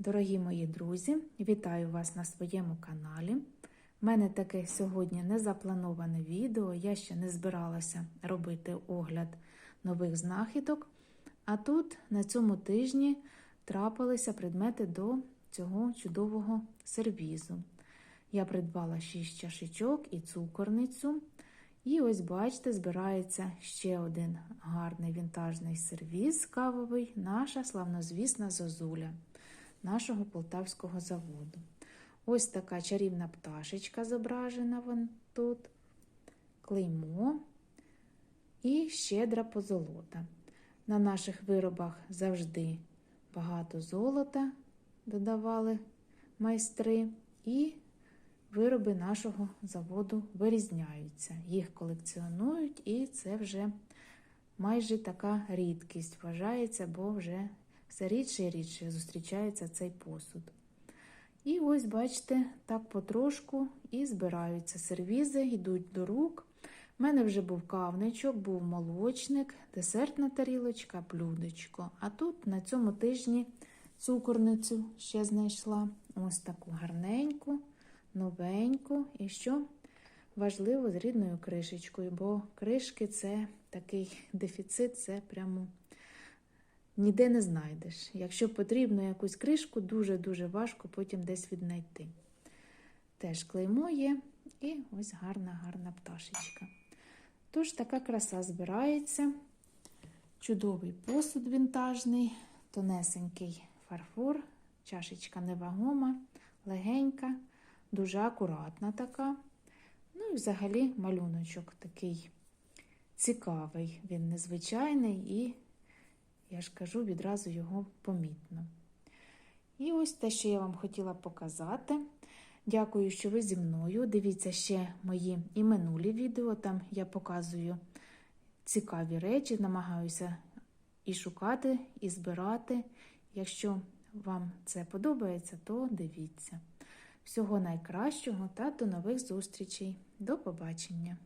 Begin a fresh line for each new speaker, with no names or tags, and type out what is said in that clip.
Дорогі мої друзі, вітаю вас на своєму каналі. У мене таке сьогодні незаплановане відео. Я ще не збиралася робити огляд нових знахідок. А тут на цьому тижні трапилися предмети до цього чудового сервізу. Я придбала 6 чашечок і цукорницю. І ось, бачите, збирається ще один гарний вінтажний сервіз кавовий, наша славнозвісна зозуля нашого полтавського заводу. Ось така чарівна пташечка зображена вон тут, клеймо і щедра позолота. На наших виробах завжди багато золота додавали майстри, і вироби нашого заводу вирізняються. Їх колекціонують, і це вже майже така рідкість вважається, бо вже все рідше і рідше зустрічається цей посуд. І ось, бачите, так потрошку і збираються сервізи, йдуть до рук. У мене вже був кавничок, був молочник, десертна тарілочка, блюдечко. А тут на цьому тижні цукорницю ще знайшла. Ось таку гарненьку, новеньку. І що важливо з рідною кришечкою, бо кришки це такий дефіцит, це прямо ніде не знайдеш. Якщо потрібно якусь кришку, дуже-дуже важко потім десь віднайти. Теж клеймо є, і ось гарна, гарна пташечка. Тож така краса збирається. Чудовий посуд вінтажний, тонесенький фарфор, чашечка невагома, легенька, дуже акуратна така. Ну і взагалі малюночок такий цікавий, він незвичайний і я ж кажу, відразу його помітно. І ось те, що я вам хотіла показати. Дякую, що ви зі мною. Дивіться ще мої і минулі відео. Там я показую цікаві речі, намагаюся і шукати, і збирати. Якщо вам це подобається, то дивіться. Всього найкращого та до нових зустрічей. До побачення!